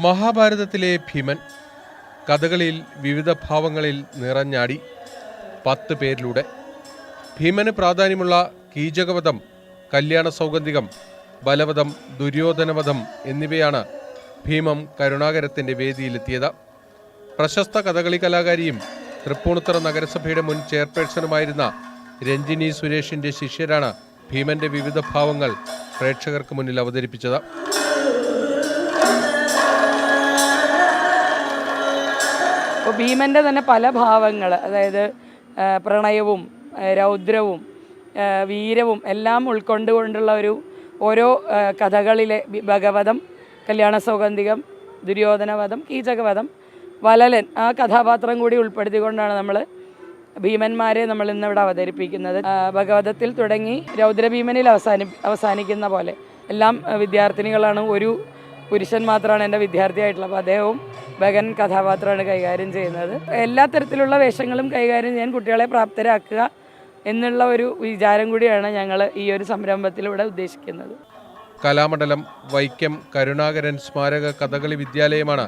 മഹാഭാരതത്തിലെ ഭീമൻ കഥകളിൽ വിവിധ ഭാവങ്ങളിൽ നിറഞ്ഞാടി പത്ത് പേരിലൂടെ. ഭീമന് പ്രാധാന്യമുള്ള കീചകവധം കല്യാണ സൗഗന്ധികം ബലവധം ദുര്യോധനവധം എന്നിവയാണ് ഭീമം കരുണാകരത്തിന്റെ വേദിയിലെത്തിയത്. പ്രശസ്ത കഥകളി കലാകാരിയും തൃപ്പൂണിത്തുറ നഗരസഭയുടെ മുൻ ചെയർപേഴ്സണുമായിരുന്ന രഞ്ജിനി സുരേഷിന്റെ ശിഷ്യരാണ് ഭീമന്റെ വിവിധ ഭാവങ്ങൾ പ്രേക്ഷകർക്ക് മുന്നിൽ അവതരിപ്പിച്ചത്. ഭീമന്റെ തന്നെ പല ഭാവങ്ങൾ അതായത് പ്രണയവും രൗദ്രവും വീരവും എല്ലാം ഉൾക്കൊണ്ടുകൊണ്ടുള്ള ഒരു ഓരോ കഥകളിലെ ഭഗവതം കല്യാണ സൗഗന്ധികം ദുര്യോധനവധം കീചകവധം വലലൻ ആ കഥാപാത്രം കൂടി ഉൾപ്പെടുത്തിക്കൊണ്ടാണ് നമ്മൾ ഭീമന്മാരെ നമ്മൾ ഇന്നിവിടെ അവതരിപ്പിക്കുന്നത്. ഭഗവതത്തിൽ തുടങ്ങി രൗദ്രഭീമനിൽ അവസാനി അവസാനിക്കുന്ന പോലെ എല്ലാം വിദ്യാർത്ഥിനികളാണ് ഒരു പുരുഷൻ മാത്രമാണ് എന്റെ വിദ്യാർത്ഥിയായിട്ടുള്ളത്. അപ്പോൾ അദ്ദേഹവും ഭഗൻ കഥാപാത്രമാണ് കൈകാര്യം ചെയ്യുന്നത്. എല്ലാ തരത്തിലുള്ള വേഷങ്ങളും കൈകാര്യം ചെയ്യാൻ കുട്ടികളെ പ്രാപ്തരാക്കുക എന്നുള്ള ഒരു വിചാരം കൂടിയാണ് ഞങ്ങൾ ഈ ഒരു സംരംഭത്തിലൂടെ ഉദ്ദേശിക്കുന്നത്. കലാമണ്ഡലം വൈക്കം കരുണാകരൻ സ്മാരക കഥകളി വിദ്യാലയമാണ്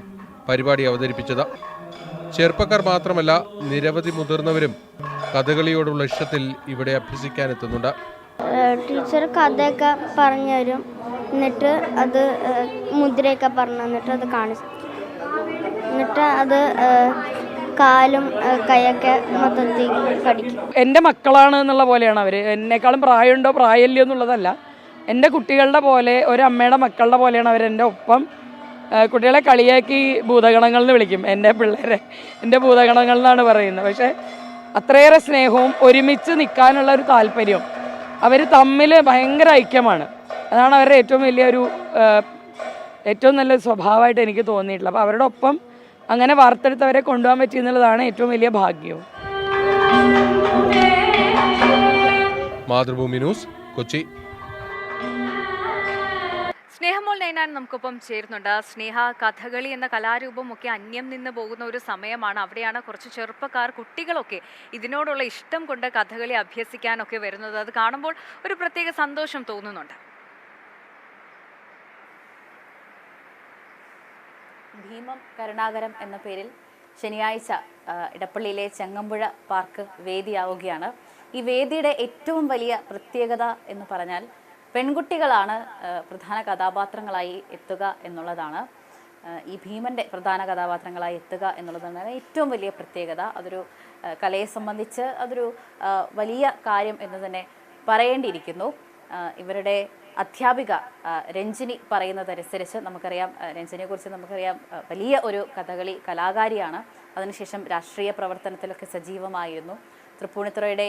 പരിപാടി അവതരിപ്പിച്ചത്. ചെറുപ്പക്കാർ മാത്രമല്ല നിരവധി മുതിർന്നവരും കഥകളിയോടുള്ള ഇഷ്ടത്തിൽ ഇവിടെ അഭ്യസിക്കാനെത്തുന്നുണ്ട്. ടീച്ചർ കഥയൊക്കെ പറഞ്ഞു തരും. എന്നിട്ട് അത് മുദ്രയൊക്കെ പറഞ്ഞു എന്നിട്ട് അത് കാണിച്ചു. എന്നിട്ട് അത് കാലും കൈയൊക്കെ മൊത്തത്തിൽ പഠിക്കും എന്റെ മക്കളാണ് എന്നുള്ള പോലെയാണ് അവർ എന്നെക്കാളും പ്രായമുണ്ടോ പ്രായമില്ലയോ എന്നുള്ളതല്ല. എന്റെ കുട്ടികളുടെ പോലെ ഒരമ്മയുടെ മക്കളുടെ പോലെയാണ് അവർ എന്റെ ഒപ്പം കുട്ടികളെ കളിയാക്കി ഭൂതഗണങ്ങൾ എന്ന് വിളിക്കും. എന്റെ പിള്ളേരെ എന്റെ ഭൂതഗണങ്ങൾ പറയുന്നത്. പക്ഷേ അത്രയേറെ സ്നേഹവും ഒരുമിച്ച് നിൽക്കാനുള്ള ഒരു താല്പര്യവും അവർ തമ്മിൽ ഭയങ്കര ഐക്യമാണ്. അതാണ് അവരുടെ ഏറ്റവും വലിയൊരു ഏറ്റവും നല്ല സ്വഭാവമായിട്ട് എനിക്ക് തോന്നിയിട്ടുള്ളത്. അപ്പോൾ അവരുടെ ഒപ്പം അങ്ങനെ വാർത്തെടുത്തവരെ കൊണ്ടുപോകാൻ പറ്റി എന്നുള്ളതാണ് ഏറ്റവും വലിയ ഭാഗ്യവും. മാതൃഭൂമി ന്യൂസ് കൊച്ചി. സ്നേഹമോൾ നൈനാൻ നമുക്കൊപ്പം ചേരുന്നുണ്ട്. സ്നേഹ കഥകളി എന്ന കലാരൂപം ഒക്കെ അന്യം നിന്ന് പോകുന്ന ഒരു സമയമാണ്. അവിടെയാണ് കുറച്ച് ചെറുപ്പക്കാർ കുട്ടികളൊക്കെ ഇതിനോടുള്ള ഇഷ്ടം കൊണ്ട് കഥകളി അഭ്യസിക്കാനൊക്കെ വരുന്നത്. അത് കാണുമ്പോൾ ഒരു പ്രത്യേക സന്തോഷം തോന്നുന്നുണ്ട്. ഭീമം കരുണാകരം എന്ന പേരിൽ ശനിയാഴ്ച ഇടപ്പള്ളിയിലെ ചെങ്ങമ്പുഴ പാർക്ക് വേദിയാവുകയാണ്. ഈ വേദിയുടെ ഏറ്റവും വലിയ പ്രത്യേകത എന്ന് പറഞ്ഞാൽ പെൺകുട്ടികളാണ് പ്രധാന കഥാപാത്രങ്ങളായി എത്തുക എന്നുള്ളതാണ്. ഈ ഭീമന്റെ പ്രധാന കഥാപാത്രങ്ങളായി എത്തുക എന്നുള്ളതാണ് ഏറ്റവും വലിയ പ്രത്യേകത. അതൊരു കലയെ സംബന്ധിച്ച് അതൊരു വലിയ കാര്യം എന്ന് തന്നെ പറയേണ്ടിയിരിക്കുന്നു. ഇവരുടെ അധ്യാപിക രഞ്ജിനി പറയുന്നതനുസരിച്ച് നമുക്കറിയാം രഞ്ജിനിയെക്കുറിച്ച് നമുക്കറിയാം വലിയ ഒരു കഥകളി കലാകാരിയാണ്. അതിനുശേഷം രാഷ്ട്രീയ പ്രവർത്തനത്തിലൊക്കെ സജീവമായിരുന്നു. തൃപ്പൂണിത്തുറയുടെ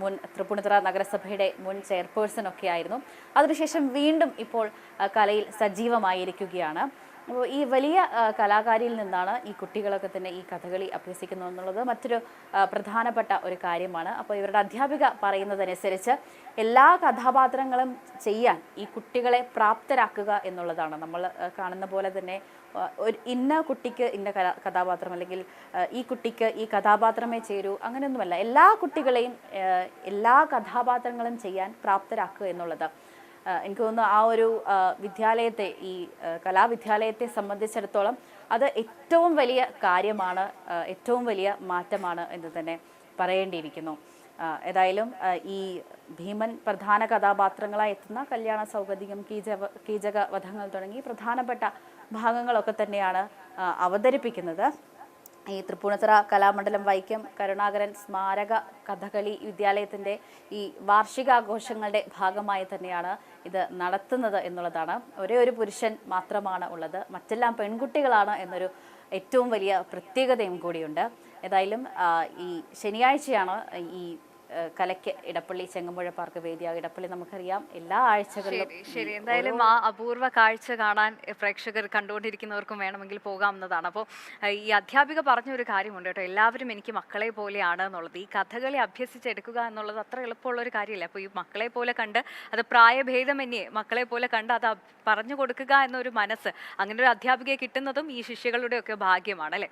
മുൻ തൃപ്പൂണിത്തുറ നഗരസഭയുടെ മുൻ ചെയർപേഴ്സൺ ഒക്കെ ആയിരുന്നു അതിനുശേഷം വീണ്ടും ഇപ്പോൾ കലയിൽ സജീവമായിരിക്കുകയാണ്. അപ്പോൾ ഈ വലിയ കലാകാരിയിൽ നിന്നാണ് ഈ കുട്ടികളൊക്കെ തന്നെ ഈ കഥകളി അഭ്യസിക്കുന്നു എന്നുള്ളത് മറ്റൊരു പ്രധാനപ്പെട്ട ഒരു കാര്യമാണ്. അപ്പോൾ ഇവരുടെ അധ്യാപിക പറയുന്നതനുസരിച്ച് എല്ലാ കഥാപാത്രങ്ങളും ചെയ്യാൻ ഈ കുട്ടികളെ പ്രാപ്തരാക്കുക എന്നുള്ളതാണ്. നമ്മൾ കാണുന്ന പോലെ തന്നെ ഒരു ഇന്ന കുട്ടിക്ക് ഇന്ന കഥാപാത്രം അല്ലെങ്കിൽ ഈ കുട്ടിക്ക് ഈ കഥാപാത്രമേ ചേരൂ അങ്ങനെയൊന്നുമല്ല. എല്ലാ കുട്ടികളെയും എല്ലാ കഥാപാത്രങ്ങളും ചെയ്യാൻ പ്രാപ്തരാക്കുക എന്നുള്ളത് എനിക്ക് തോന്നുന്നു ആ ഒരു വിദ്യാലയത്തെ ഈ കലാവിദ്യാലയത്തെ സംബന്ധിച്ചിടത്തോളം അത് ഏറ്റവും വലിയ കാര്യമാണ് ഏറ്റവും വലിയ മാറ്റമാണ് എന്ന് തന്നെ പറയേണ്ടിയിരിക്കുന്നു. ഏതായാലും ഈ ഭീമൻ പ്രധാന കഥാപാത്രങ്ങളായി എത്തുന്ന കല്യാണ സൗഗതികം കീചക കീചക വധങ്ങൾ തുടങ്ങി പ്രധാനപ്പെട്ട ഭാഗങ്ങളൊക്കെ തന്നെയാണ് അവതരിപ്പിക്കുന്നത്. ഈ തൃപ്പൂണിത്തറ കലാമണ്ഡലം വൈക്കം കരുണാകരൻ സ്മാരക കഥകളി വിദ്യാലയത്തിന്റെ ഈ വാർഷികാഘോഷങ്ങളുടെ ഭാഗമായി തന്നെയാണ് ഇത് നടത്തുന്നത് എന്നുള്ളതാണ്. ഒരേ ഒരു പുരുഷൻ മാത്രമാണ് ഉള്ളത്. മറ്റെല്ലാം പെൺകുട്ടികളാണ് എന്നൊരു ഏറ്റവും വലിയ പ്രത്യേകതയും കൂടിയുണ്ട്. ഏതായാലും ഈ ശനിയാഴ്ചയാണ് ഈ കലയ്ക്ക് ഇടപ്പള്ളി ചെങ്ങമ്പുഴ പാർക്ക് വേദിയാകും ഇടപ്പള്ളി നമുക്കറിയാം എല്ലാ ആഴ്ചകളിലും ശരി ശരി. എന്തായാലും ആ അപൂർവ കാഴ്ച കാണാൻ പ്രേക്ഷകർ കണ്ടുകൊണ്ടിരിക്കുന്നവർക്കും വേണമെങ്കിൽ പോകാവുന്നതാണ്. അപ്പോൾ ഈ അധ്യാപിക പറഞ്ഞ ഒരു കാര്യമുണ്ട് കേട്ടോ. എല്ലാവരും എനിക്ക് മക്കളെ പോലെയാണ് എന്നുള്ളത്. ഈ കഥകളി അഭ്യസിച്ചെടുക്കുക എന്നുള്ളത് അത്ര എളുപ്പമുള്ള ഒരു കാര്യമില്ല. അപ്പോൾ ഈ മക്കളെ പോലെ കണ്ട് അത് പ്രായഭേദമന്യേ മക്കളെ പോലെ കണ്ട് അത് പറഞ്ഞു കൊടുക്കുക എന്നൊരു മനസ്സ് അങ്ങനെ ഒരു അധ്യാപികയെ കിട്ടുന്നതും ഈ ശിഷ്യകളുടെയൊക്കെ ഭാഗ്യമാണ് അല്ലേ?